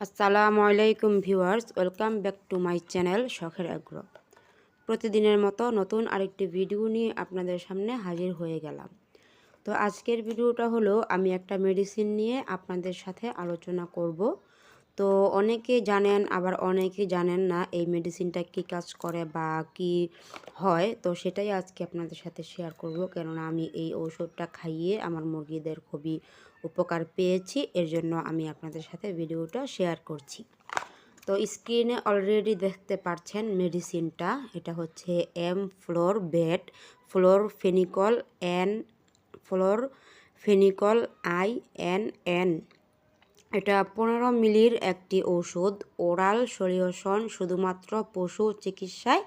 আসসালামু আলাইকুম viewers, welcome back to my channel শখের আগ্রহ প্রতিদিনের মতো নতুন আরেকটি ভিডিও নিয়ে আপনাদের সামনে হাজির হয়ে গেলাম। তো আজকের ভিডিওটা হলো, আমি একটা মেডিসিন নিয়ে আপনাদের সাথে আলোচনা করব। তো অনেকে জানেন, আবার অনেকে জানেন না এই মেডিসিনটা কি কাজ করে বা কি হয়। তো সেটাই আজকে আপনাদের সাথে শেয়ার করব। কেননা আমি এই ঔষধটা খাইয়ে আমার মুরগিদের খুবই উপকার পেয়েছি। এর জন্য আমি আপনাদের সাথে ভিডিওটা শেয়ার করছি। তো স্ক্রিনে অলরেডি দেখতে পাচ্ছেন মেডিসিনটা এটা হচ্ছে এম ফ্লোর bed florfenicol N florfenicol I N N এটা পনেরো মিলির একটি ওষুধ ওরাল সলিউশন শুধুমাত্র পশু চিকিৎসায়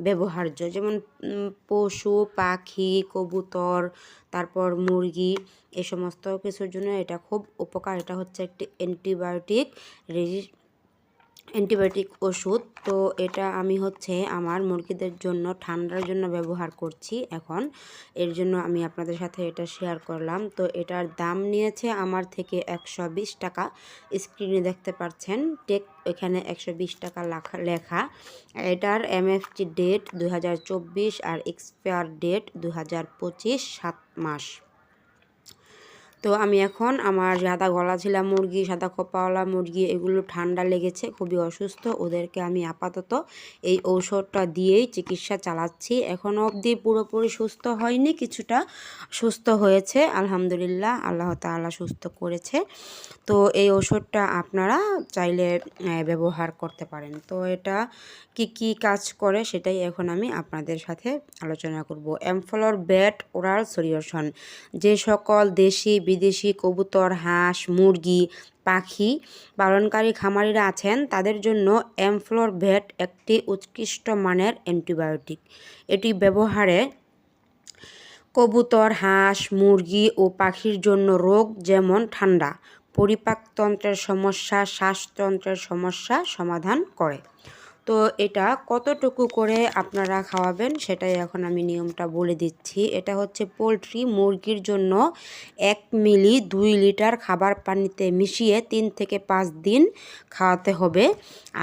ব্যবহার্য। যেমন পশু, পাখি, কবুতর, তারপর মুরগি, এ সমস্ত কিছুর জন্য এটা খুব উপকার। এটা হচ্ছে একটি অ্যান্টিবায়োটিক রেজি অ্যান্টিবায়োটিক ওষুধ, তো এটা আমি হচ্ছে আমার মুরগিদের জন্য, ঠান্ডার জন্য ব্যবহার করছি এখন। এর জন্য আমি আপনাদের সাথে এটা শেয়ার করলাম। তো এটার দাম নিয়েছে আমার থেকে একশো বিশ টাকা। স্ক্রিনে দেখতে পাচ্ছেন টেক এখানে একশো বিশ টাকা লেখা এটার এমএফটি ডেট দু হাজার চব্বিশ আর এক্সপায়ার ডেট দু হাজার সাত মাস। তো আমি এখন আমার সাদা গলা ছিলা মুরগি, সাদা খোপাওয়ালা মুরগি, এগুলো ঠান্ডা লেগেছে, খুবই অসুস্থ। ওদেরকে আমি আপাতত এই ঔষধটা দিয়েই চিকিৎসা চালাচ্ছি। এখনও অবধি পুরোপুরি সুস্থ হয়নি, কিছুটা সুস্থ হয়েছে। আলহামদুলিল্লাহ, আল্লাহ তালা সুস্থ করেছে। তো এই ওষুধটা আপনারা চাইলে ব্যবহার করতে পারেন। তো এটা কি কি কাজ করে সেটাই এখন আমি আপনাদের সাথে আলোচনা করব। এমফ্লোর ব্যাট ওরাল সলিউশন, যে সকল দেশি বিদেশি কবুতর, হাঁস, মুরগি, পাখি পালনকারী খামারিরা আছেন। তাদের জন্য এমফ্লোর ভেট একটি উৎকৃষ্ট মানের অ্যান্টিবায়োটিক। এটি ব্যবহারে কবুতর, হাঁস, মুরগি ও পাখির জন্য রোগ যেমন ঠান্ডা পরিপাকতন্ত্রের সমস্যা, শ্বাসতন্ত্রের সমস্যা সমাধান করে। তো এটা কতটুকু করে আপনারা খাওয়াবেন সেটাই এখন আমি নিয়মটা বলে দিচ্ছি। এটা হচ্ছে পোলট্রি মুরগির জন্য এক মিলি দুই লিটার খাবার পানিতে মিশিয়ে তিন থেকে পাঁচ দিন খাওয়াতে হবে।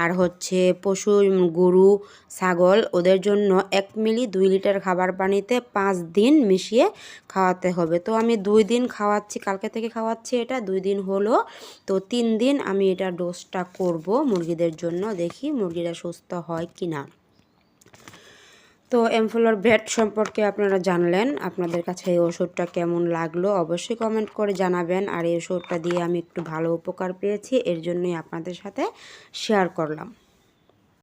আর হচ্ছে পশু, গরু, ছাগল ওদের জন্য এক মিলি দুই লিটার খাবার পানিতে পাঁচ দিন মিশিয়ে খাওয়াতে হবে। তো আমি দুই দিন খাওয়াচ্ছি, কালকে থেকে খাওয়াচ্ছি এটা, দুই দিন হলো। তো তিন দিন আমি এটা ডোজটা করব মুরগিদের জন্য। দেখি মুরগিরা সুস্থ হয় কি না? তো এমফোলোর ভেট সম্পর্কে আপনারা জানলেন। আপনাদের কাছে এই ওষুধটা কেমন লাগল অবশ্যই কমেন্ট করে জানাবেন। আর এই ওষুধটা দিয়ে আমি একটু ভালো উপকার পেয়েছি, এর জন্যই আপনাদের সাথে শেয়ার করলাম।